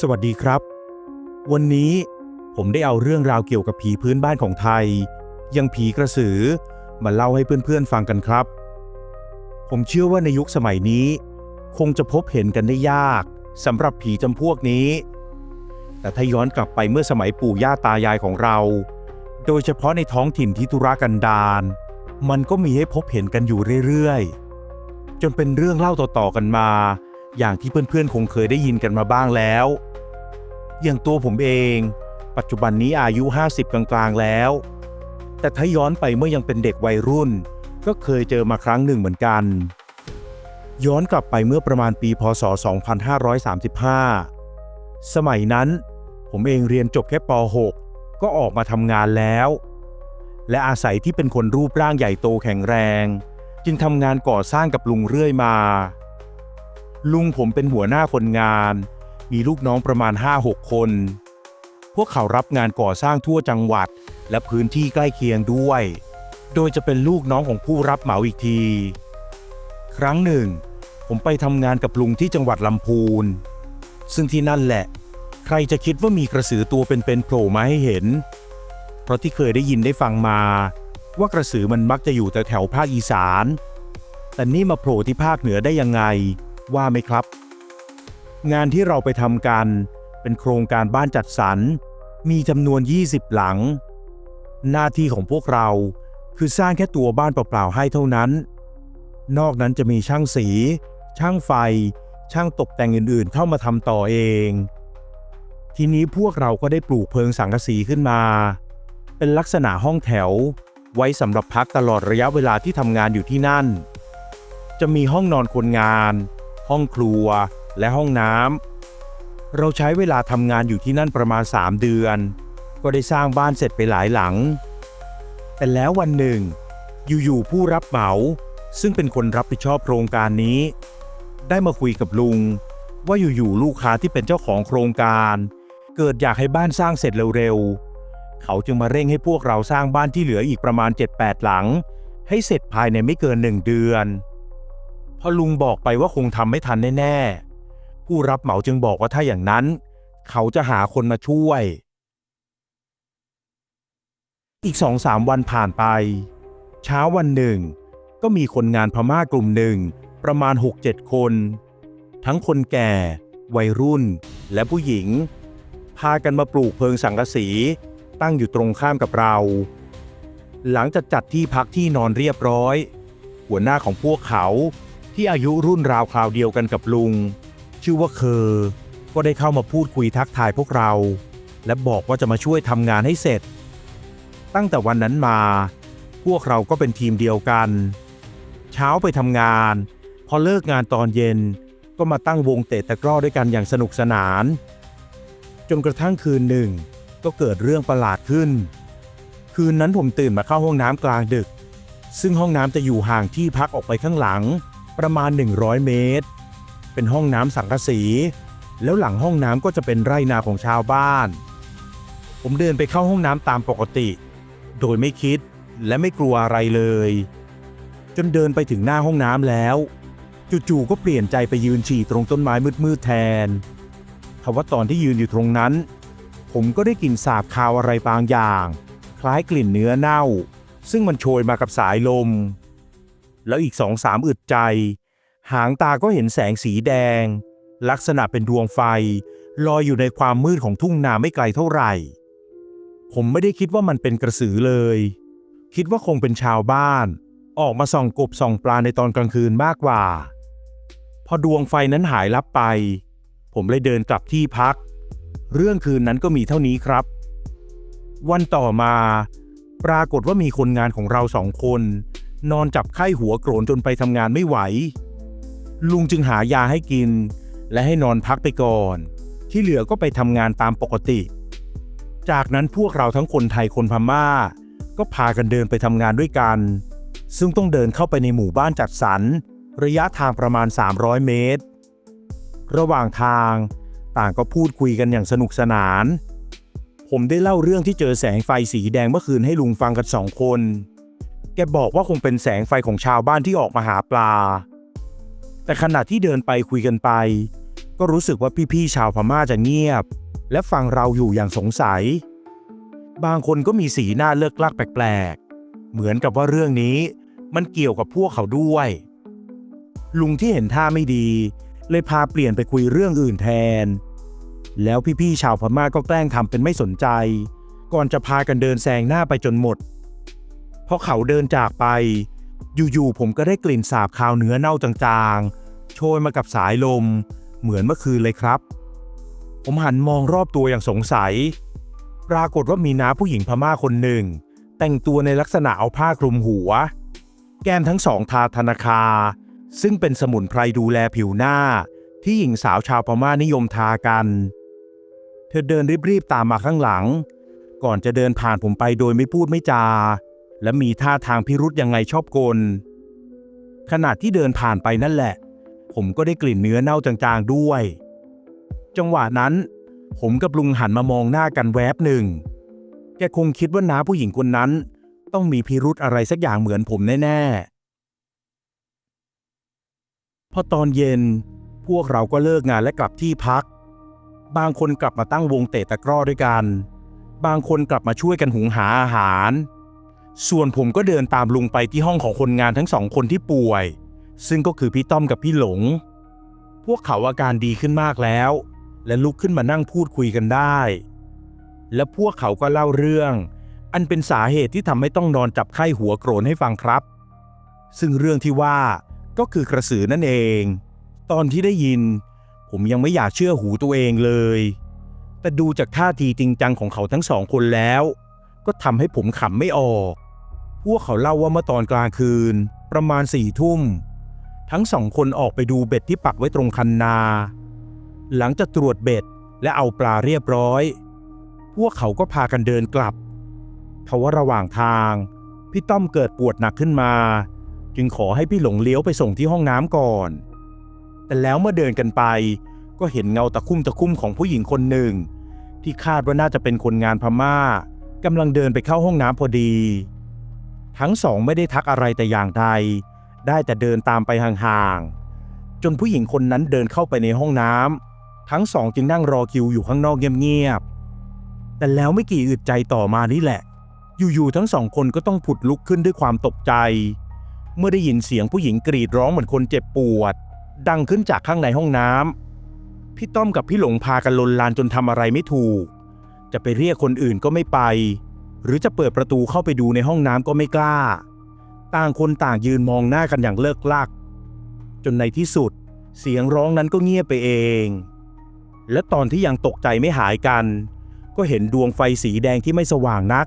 สวัสดีครับ วันนี้ผมได้เอาเรื่องราวเกี่ยวกับผีพื้นบ้านของไทย ยังผีกระสือ มาเล่าให้เพื่อนๆฟังกันครับ ผมเชื่อว่าในยุคสมัยนี้ คงจะพบเห็นกันได้ยากสำหรับผีจำพวกนี้ แต่ถ้าย้อนกลับไปเมื่อสมัยปู่ย่าตายายของเรา โดยเฉพาะในท้องถิ่นที่ธุรกันดารมันก็มีให้พบเห็นกันอยู่เรื่อยๆ จนเป็นเรื่องเล่าต่อๆกันมา อย่างที่เพื่อนๆ คงเคยได้ยินกันมาบ้างแล้ว อย่างตัวผมเอง ปัจจุบันนี้อายุ 50 กลางๆ แล้ว แต่ถ้าย้อนไปเมื่อยังเป็นเด็กวัยรุ่น ก็เคยเจอมาครั้งหนึ่งเหมือนกัน ย้อนกลับไปเมื่อประมาณปีพศ 2535 สมัยนั้น ผมเองเรียนจบแค่ป .6 ก็ออกมาทำงานแล้ว และอาศัยที่เป็นคนรูปร่างใหญ่โตแข็งแรง จึงทำงานก่อสร้างกับลุงเรื่อยมา ลุงผมเป็นหัวหน้าคนงาน มีลูกน้องประมาณ 5-6 คน พวกเขารับงานก่อสร้างทั่วจังหวัด และพื้นที่ใกล้เคียงด้วย โดยจะเป็นลูกน้องของผู้รับเหมาอีกที ครั้งหนึ่ง ผมไปทำงานกับลุงที่จังหวัดลำพูน ซึ่งที่นั่นแหละ ใครจะคิดว่ามีกระสือตัวเป็นๆโผล่มาให้เห็น เพราะที่เคยได้ยินได้ฟังมา ว่ากระสือมันมักจะอยู่แต่แถวภาคอีสาน แต่นี่มาโผล่ที่ภาคเหนือได้ยังไง ว่าไหมครับ งานที่เราไปทำกันเป็นโครงการบ้านจัดสรร มีจำนวน 20 หลัง หน้าที่ของพวกเราคือสร้างแค่ตัวบ้านเปล่าๆให้เท่านั้น นอกนั้นจะมีช่างสี ช่างไฟ ช่างตกแต่งอื่นๆ เข้ามาทำต่อเอง ทีนี้พวกเราก็ได้ปลูกเพิงสังกะสีขึ้นมา เป็นลักษณะห้องแถว ไว้สำหรับพักตลอดระยะเวลาที่ทำงานอยู่ที่นั่น จะมีห้องนอนคนงาน ห้องครัว และห้องน้ำเราใช้เวลาทำงานอยู่ที่นั่นประมาณ 3 เดือน ก็ได้สร้างบ้านเสร็จไปหลายหลัง แต่แล้ววันหนึ่ง อยู่ๆผู้รับเหมา ซึ่งเป็นคนรับผิดชอบโครงการนี้ ได้มาคุยกับลุง ว่าอยู่ๆลูกค้าที่เป็นเจ้าของโครงการ เกิดอยากให้บ้านสร้างเสร็จเร็วๆ เขาจึงมาเร่งให้พวกเราสร้างบ้านที่เหลืออีกประมาณ 7-8 หลัง ให้เสร็จภายในไม่เกินหนึ่งเดือน พอลุงบอกไปว่าคงทำไม่ทันแน่ๆ ผู้รับเหมาจึงบอกว่าถ้าอย่างนั้น เขาจะหาคนมาช่วย อีกสองสามวันผ่านไป เช้าวันหนึ่ง ก็มีคนงานพม่ากลุ่มหนึ่ง ประมาณ 6-7 คน ทั้งคนแก่ วัยรุ่น และผู้หญิง พากันมาปลูกเพิงสังกะสี ตั้งอยู่ตรงข้ามกับเรา หลังจากจัดที่พักที่นอนเรียบร้อย หัวหน้าของพวกเขา ที่อายุรุ่นราวคราวเดียวกันกับลุง ชื่อว่าเคอก็ได้เข้ามาพูดคุยทักทายพวกเรา และบอกว่าจะมาช่วยทำงานให้เสร็จ ตั้งแต่วันนั้นมา พวกเราก็เป็นทีมเดียวกัน เช้าไปทำงาน พอเลิกงานตอนเย็นก็มาตั้งวงเตะตะกร้อด้วยกันอย่างสนุกสนาน จนกระทั่งคืนหนึ่ง ก็เกิดเรื่องประหลาดขึ้น คืนนั้นผมตื่นมาเข้าห้องน้ำกลางดึก ซึ่งห้องน้ำจะอยู่ห่างที่พักออกไปข้างหลัง ประมาณ 100 เมตร เป็นห้องน้ำสังกะสี แล้วหลังห้องน้ำก็จะเป็นไร่นาของชาวบ้าน ผมเดินไปเข้าห้องน้ำตามปกติ โดยไม่คิดและไม่กลัวอะไรเลย จนเดินไปถึงหน้าห้องน้ำแล้ว จู่ๆก็เปลี่ยนใจไปยืนฉี่ตรงต้นไม้มืดๆแทนทว่าตอนที่ยืนอยู่ตรงนั้น ผมก็ได้กลิ่นสาบคาวอะไรบางอย่าง คล้ายกลิ่นเนื้อเน่า ซึ่งมันโชยมากับสายลม แล้วอีกสองสามอึดใจ หางตาก็เห็นแสงสีแดง ลักษณะเป็นดวงไฟ ลอยอยู่ในความมืดของทุ่งนาไม่ไกลเท่าไหร่ ผมไม่ได้คิดว่ามันเป็นกระสือเลย คิดว่าคงเป็นชาวบ้าน ออกมาส่องกบส่องปลาในตอนกลางคืนมากกว่า พอดวงไฟนั้นหายลับไป ผมเลยเดินกลับที่พัก เรื่องคืนนั้นก็มีเท่านี้ครับ วันต่อมา ปรากฏว่ามีคนงานของเราสองคน นอนจับไข้หัวโกรนจนไปทำงานไม่ไหว ลุงจึงหายาให้กิน และให้นอนพักไปก่อน ที่เหลือก็ไปทำงานตามปกติ จากนั้นพวกเราทั้งคนไทยคนพม่า ก็พากันเดินไปทำงานด้วยกัน ซึ่งต้องเดินเข้าไปในหมู่บ้านจัดสรรระยะทางประมาณ 300 เมตร ระหว่างทางต่างก็พูดคุยกันอย่างสนุกสนาน ผมได้เล่าเรื่องที่เจอแสงไฟสีแดงเมื่อคืนให้ลุงฟังกันสองคน แกบอกว่าคงเป็นแสงไฟของชาวบ้านที่ออกมาหาปลา แต่ขณะที่เดินไปคุยกันไป ก็รู้สึกว่าพี่ๆชาวพม่าจะเงียบ และฟังเราอยู่อย่างสงสัย บางคนก็มีสีหน้าเลิกลักแปลกๆ เหมือนกับว่าเรื่องนี้มันเกี่ยวกับพวกเขาด้วย ลุงที่เห็นท่าไม่ดี เลยพาเปลี่ยนไปคุยเรื่องอื่นแทน แล้วพี่ๆชาวพม่าก็แกล้งทำเป็นไม่สนใจ ก่อนจะพากันเดินแซงหน้าไปจนหมด พอเขาเดินจากไป อยู่ๆผมก็ได้กลิ่นสาบคาวเนื้อเน่าจางๆ โชยมากับสายลม เหมือนเมื่อคืนเลยครับ ผมหันมองรอบตัวอย่างสงสัย ปรากฏว่ามีน้าผู้หญิงพม่าคนหนึ่ง แต่งตัวในลักษณะเอาผ้าคลุมหัว แก้มทั้งสองทาธนาคา ซึ่งเป็นสมุนไพรดูแลผิวหน้า ที่หญิงสาวชาวพม่านิยมทากัน เธอเดินรีบๆตามมาข้างหลัง ก่อนจะเดินผ่านผมไปโดยไม่พูดไม่จา และมีท่าทางพิรุษยังไงชอบกล ขณะที่เดินผ่านไปนั่นแหละ ผมก็ได้กลิ่นเนื้อเน่าจางๆด้วย จังหวะนั้น ผมกับลุงหันมามองหน้ากันแวบหนึ่ง แกคงคิดว่าน้าผู้หญิงคนนั้น ต้องมีพิรุธอะไรสักอย่างเหมือนผมแน่ๆ พอตอนเย็นพวกเราก็เลิกงานและกลับที่พัก บางคนกลับมาตั้งวงเตะตะกร้อด้วยกัน บางคนกลับมาช่วยกันหุงหาอาหาร ส่วนผมก็เดินตามลุงไปที่ห้องของคนงานทั้งสองคนที่ป่วย ซึ่งก็คือพี่ต้อมกับพี่หลง พวกเขาอาการดีขึ้นมากแล้ว และลุกขึ้นมานั่งพูดคุยกันได้ และพวกเขาก็เล่าเรื่อง อันเป็นสาเหตุที่ทำให้ต้องนอนจับไข้หัวโกรนให้ฟังครับ ซึ่งเรื่องที่ว่าก็คือกระสือนั่นเอง ตอนที่ได้ยิน ผมยังไม่อยากเชื่อหูตัวเองเลย แต่ดูจากท่าทีจริงจังของเขาทั้งสองคนแล้ว ก็ทำให้ผมขำไม่ออก พวกเขาเล่าว่าเมื่อตอนกลางคืน ประมาณสี่ทุ่ม ทั้งสองคนออกไปดูเบ็ดที่ปักไว้ตรงคันนา หลังจากตรวจเบ็ดและเอาปลาเรียบร้อย พวกเขาก็พากันเดินกลับทว่าระหว่างทาง พี่ต้อมเกิดปวดหนักขึ้นมา จึงขอให้พี่หลงเลี้ยวไปส่งที่ห้องน้ำก่อน แต่แล้วเมื่อเดินกันไป ก็เห็นเงาตะคุ่มตะคุ่มของผู้หญิงคนหนึ่ง ที่คาดว่าน่าจะเป็นคนงานพม่ากำลังเดินไปเข้าห้องน้ำพอดี ทั้งสองไม่ได้ทักอะไรแต่อย่างใด ได้แต่เดินตามไปห่างๆ จนผู้หญิงคนนั้นเดินเข้าไปในห้องน้ำ ทั้งสองจึงนั่งรอคิวอยู่ข้างนอกเงียบๆ แต่แล้วไม่กี่อึดใจต่อมานี่แหละ อยู่ๆ ทั้งสองคนก็ต้องผุดลุกขึ้นด้วยความตกใจ เมื่อได้ยินเสียงผู้หญิงกรีดร้องเหมือนคนเจ็บปวด ดังขึ้นจากข้างในห้องน้ำ พี่ต้อมกับพี่หลงพากันลนลานจนทำอะไรไม่ถูก จะไปเรียกคนอื่นก็ไม่ไป หรือจะเปิดประตูเข้าไปดูในห้องน้ำก็ไม่กล้า ต่างคนต่างยืนมองหน้ากันอย่างเลิกลัก จนในที่สุด เสียงร้องนั้นก็เงียบไปเอง และตอนที่ยังตกใจไม่หายกัน ก็เห็นดวงไฟสีแดงที่ไม่สว่างนัก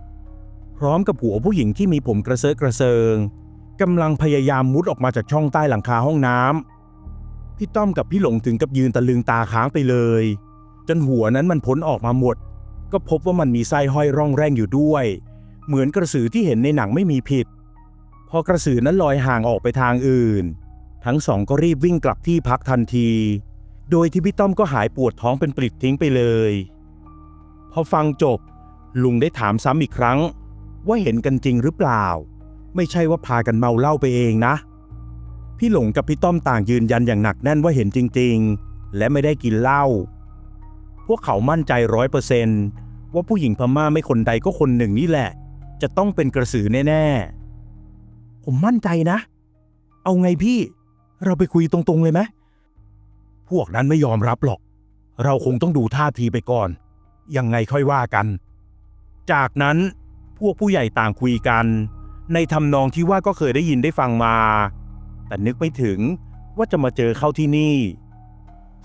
พร้อมกับหัวผู้หญิงที่มีผมกระเซาะกระเซิงกำลังพยายามมุดออกมาจากช่องใต้หลังคาห้องน้ำพี่ต้อมกับพี่หลงถึงกับยืนตะลึงตาค้างไปเลย จนหัวนั้นมันพ้นออกมาหมด ก็พบว่ามันมีไส้ห้อยร่องแร่งอยู่ด้วย เหมือนกระสือที่เห็นในหนังไม่มีผิด พอกระสือนั้นลอยห่างออกไปทางอื่น ทั้งสองก็รีบวิ่งกลับที่พักทันที โดยที่พี่ต้อมก็หายปวดท้องเป็นปลิดทิ้งไปเลย พอฟังจบ ลุงได้ถามซ้ำอีกครั้ง ว่าเห็นกันจริงหรือเปล่า ไม่ใช่ว่าพากันเมาเหล้าไปเองนะ พี่หลงกับพี่ต้อมต่างยืนยันอย่างหนักแน่นว่าเห็นจริง ๆ และไม่ได้กินเหล้า พวกเขามั่นใจร้อยเปอร์เซนว่าผู้หญิงพม่าไม่คนใดก็คนหนึ่งนี่แหละ จะต้องเป็นกระสือแน่ ๆ ผมมั่นใจนะ เอาไงพี่ เราไปคุยตรงๆเลยไหมพวกนั้นไม่ยอมรับหรอก เราคงต้องดูท่าทีไปก่อน ยังไงค่อยว่ากัน จากนั้นพวกผู้ใหญ่ต่างคุยกัน ในทำนองที่ว่าก็เคยได้ยินได้ฟังมา แต่นึกไม่ถึงว่าจะมาเจอเข้าที่นี่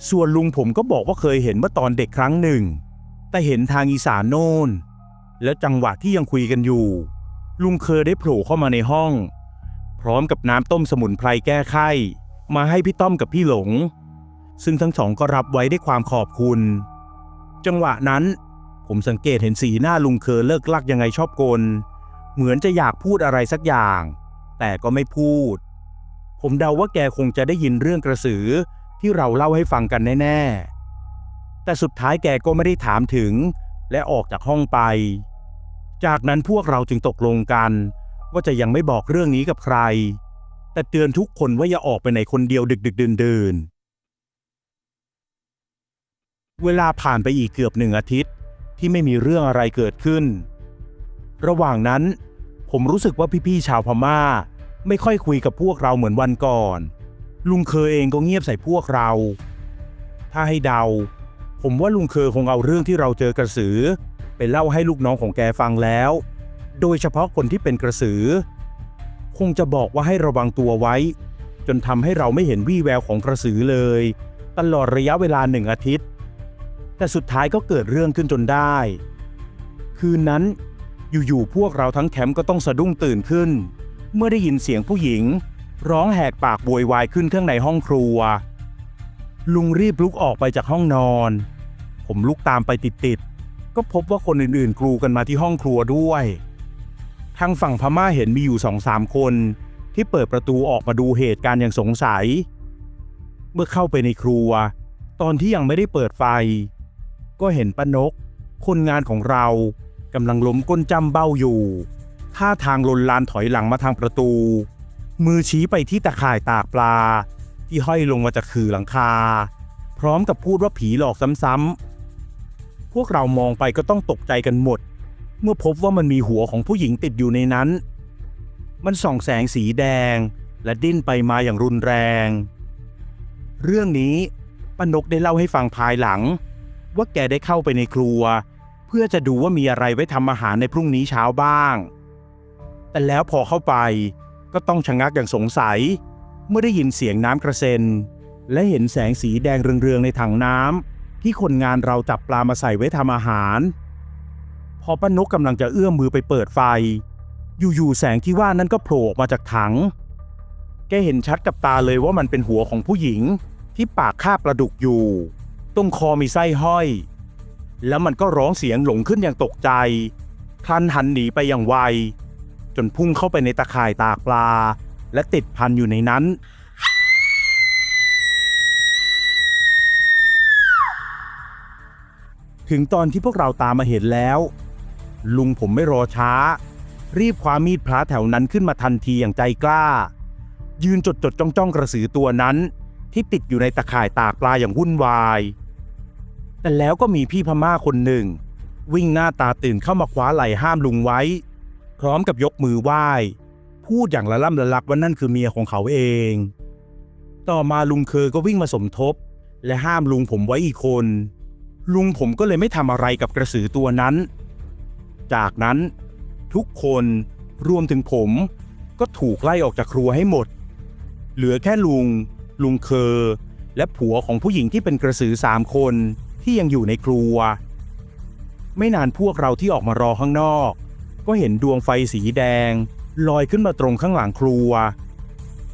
ส่วนลุงผมก็บอกว่าเคยเห็นเมื่อตอนเด็กครั้งหนึ่ง แต่เห็นทางอีสานโน่น แล้วจังหวะที่ยังคุยกันอยู่ ลุงเคยได้โผล่เข้ามาในห้อง พร้อมกับน้ำต้มสมุนไพรแก้ไข้ มาให้พี่ต้อมกับพี่หลง ซึ่งทั้งสองก็รับไว้ด้วยความขอบคุณ จังหวะนั้นผมสังเกตเห็นสีหน้าลุงเคอเลิกลักยังไงชอบกล เหมือนจะอยากพูดอะไรสักอย่าง แต่ก็ไม่พูด ผมเดาว่าแกคงจะได้ยินเรื่องกระสือ ที่เราเล่าให้ฟังกันแน่ ๆ แต่สุดท้ายแกก็ไม่ได้ถามถึง และออกจากห้องไป จากนั้นพวกเราจึงตกลงกัน ว่าจะยังไม่บอกเรื่องนี้กับใคร แต่เตือนทุกคนว่าอย่าออกไปไหนคนเดียวดึกๆดื่นๆเวลาผ่านไปอีกเกือบหนึ่งอาทิตย์ ที่ไม่มีเรื่องอะไรเกิดขึ้น ระหว่างนั้น ผมรู้สึกว่าพี่ๆชาวพม่า ไม่ค่อยคุยกับพวกเราเหมือนวันก่อน ลุงเคยเองก็เงียบใส่พวกเรา ถ้าให้เดา ผมว่าลุงเคยคงเอาเรื่องที่เราเจอกระสือ ไปเล่าให้ลูกน้องของแกฟังแล้ว โดยเฉพาะคนที่เป็นกระสือ คงจะบอกว่าให้ระวังตัวไว้ จนทำให้เราไม่เห็นวี่แววของกระสือเลย ตลอดระยะเวลาหนึ่งอาทิตย์ แต่สุดท้ายก็เกิดเรื่องขึ้นจนได้ คืนนั้นอยู่ๆพวกเราทั้งแคมป์ก็ต้องสะดุ้งตื่นขึ้น เมื่อได้ยินเสียงผู้หญิง ร้องแหกปากโวยวายขึ้นข้างในห้องครัว ลุงรีบลุกออกไปจากห้องนอน ผมลุกตามไปติดๆ ก็พบว่าคนอื่นๆ กรูกันมาที่ห้องครัวด้วย ทางฝั่งพม่าเห็นมีอยู่สองสามคน ที่เปิดประตูออกมาดูเหตุการณ์อย่างสงสัย เมื่อเข้าไปในครัว ตอนที่ยังไม่ได้เปิดไฟ ก็เห็นป้านก คนงานของเรากำลังล้มก้นจำเบ้าอยู่ท่าทางลนลานถอยหลังมาทางประตู มือชี้ไปที่ตะข่ายตากปลา ที่ห้อยลงมาจากคือหลังคา พร้อมกับพูดว่าผีหลอกซ้ำๆ พวกเรามองไปก็ต้องตกใจกันหมด เมื่อพบว่ามันมีหัวของผู้หญิงติดอยู่ในนั้น มันส่องแสงสีแดง และดิ้นไปมาอย่างรุนแรง เรื่องนี้ป้านกได้เล่าให้ฟังภายหลัง ว่าแกได้เข้าไปในครัว เพื่อจะดูว่ามีอะไรไว้ทำอาหารในพรุ่งนี้เช้าบ้าง แต่แล้วพอเข้าไป ก็ต้องชะงักอย่างสงสัย เมื่อได้ยินเสียงน้ำกระเซ็น และเห็นแสงสีแดงเรืองๆในถังน้ำที่คนงานเราจับปลามาใส่ไว้ทำอาหาร พอป้านกกำลังจะเอื้อมมือไปเปิดไฟ อยู่ๆแสงที่ว่านั้นก็โผล่ออกมาจากถัง แกเห็นชัดกับตาเลยว่ามันเป็นหัวของผู้หญิง ที่ปากคาบปลาดุกอยู่ ตรงคอมีไส้ห้อย แล้วมันก็ร้องเสียงหลงขึ้นอย่างตกใจพลันหันหนีไปอย่างไว จนพุ่งเข้าไปในตะข่ายตากปลา และติดพันอยู่ในนั้น ถึงตอนที่พวกเราตามมาเห็นแล้ว ลุงผมไม่รอช้า รีบคว้ามีดพระแถวนั้นขึ้นมาทันทีอย่างใจกล้า ยืนจดจดจ้องจ้องกระสือตัวนั้น ที่ติดอยู่ในตะข่ายตากปลาอย่างวุ่นวาย แต่แล้วก็มีพี่พม่าคนหนึ่ง วิ่งหน้าตาตื่นเข้ามาคว้าไหล่ห้ามลุงไว้ พร้อมกับยกมือไหว้ พูดอย่างละล่ำละลักว่านั่นคือเมียของเขาเอง ต่อมาลุงเคอก็วิ่งมาสมทบ และห้ามลุงผมไว้อีกคน ลุงผมก็เลยไม่ทำอะไรกับกระสือตัวนั้น จากนั้นทุกคนรวมถึงผมก็ถูกไล่ออกจากครัวให้หมด เหลือแค่ลุง ลุงเคอ และผัวของผู้หญิงที่เป็นกระสือสามคนที่ยังอยู่ในครัว ไม่นานพวกเราที่ออกมารอข้างนอก ก็เห็นดวงไฟสีแดง ลอยขึ้นมาตรงข้างหลังครัว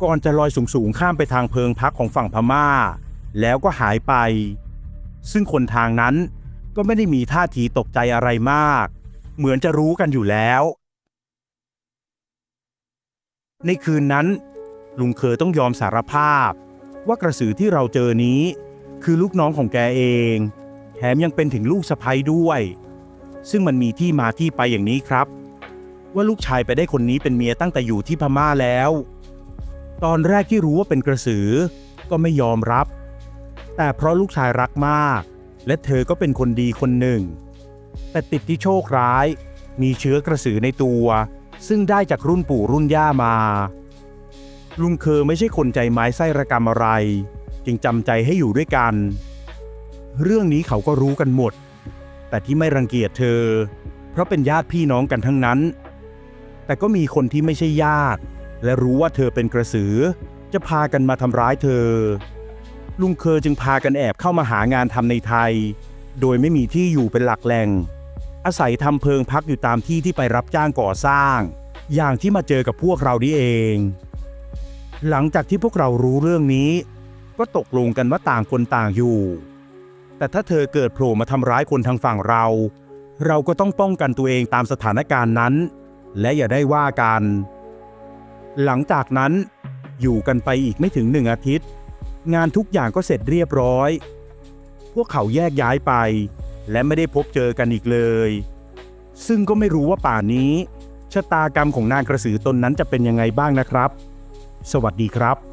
ก่อนจะลอยสูงๆข้ามไปทางเพิงพักของฝั่งพม่า แล้วก็หายไป ซึ่งคนทางนั้นก็ไม่ได้มีท่าทีตกใจอะไรมาก เหมือนจะรู้กันอยู่แล้ว ในคืนนั้น ลุงเคยต้องยอมสารภาพ ว่ากระสือที่เราเจอนี้ คือลูกน้องของแกเอง แถมยังเป็นถึงลูกสะใภ้ด้วยซึ่งมันมีที่มาที่ไปอย่างนี้ครับ ว่าลูกชายไปได้คนนี้เป็นเมียตั้งแต่อยู่ที่พม่าแล้ว ตอนแรกที่รู้ว่าเป็นกระสือ ก็ไม่ยอมรับ แต่เพราะลูกชายรักมาก และเธอก็เป็นคนดีคนหนึ่ง แต่ติดที่โชคร้าย มีเชื้อกระสือในตัว ซึ่งได้จากรุ่นปู่รุ่นย่ามา ลุงเคอไม่ใช่คนใจไม้ไส้ระกรรมอะไร จึงจำใจให้อยู่ด้วยกัน เรื่องนี้เขาก็รู้กันหมด แต่ที่ไม่รังเกียจเธอ เพราะเป็นญาติพี่น้องกันทั้งนั้น แต่ก็มีคนที่ไม่ใช่ญาติ และรู้ว่าเธอเป็นกระสือ จะพากันมาทำร้ายเธอ ลุงเคอจึงพากันแอบเข้ามาหางานทำในไทย โดยไม่มีที่อยู่เป็นหลักแหล่ง อาศัยทำเพิงพักอยู่ตามที่ที่ไปรับจ้างก่อสร้าง อย่างที่มาเจอกับพวกเรานี่เอง หลังจากที่พวกเรารู้เรื่องนี้ ก็ตกลงกันว่าต่างคนต่างอยู่ แต่ถ้าเธอเกิดโผล่มาทำร้ายคนทางฝั่งเรา เราก็ต้องป้องกันตัวเองตามสถานการณ์นั้น และอย่าได้ว่ากัน หลังจากนั้นอยู่กันไปอีกไม่ถึงหนึ่งอาทิตย์ งานทุกอย่างก็เสร็จเรียบร้อย พวกเขาแยกย้ายไป และไม่ได้พบเจอกันอีกเลย ซึ่งก็ไม่รู้ว่าป่านนี้ชะตากรรมของนางกระสือตนนั้นจะเป็นยังไงบ้างนะครับ สวัสดีครับ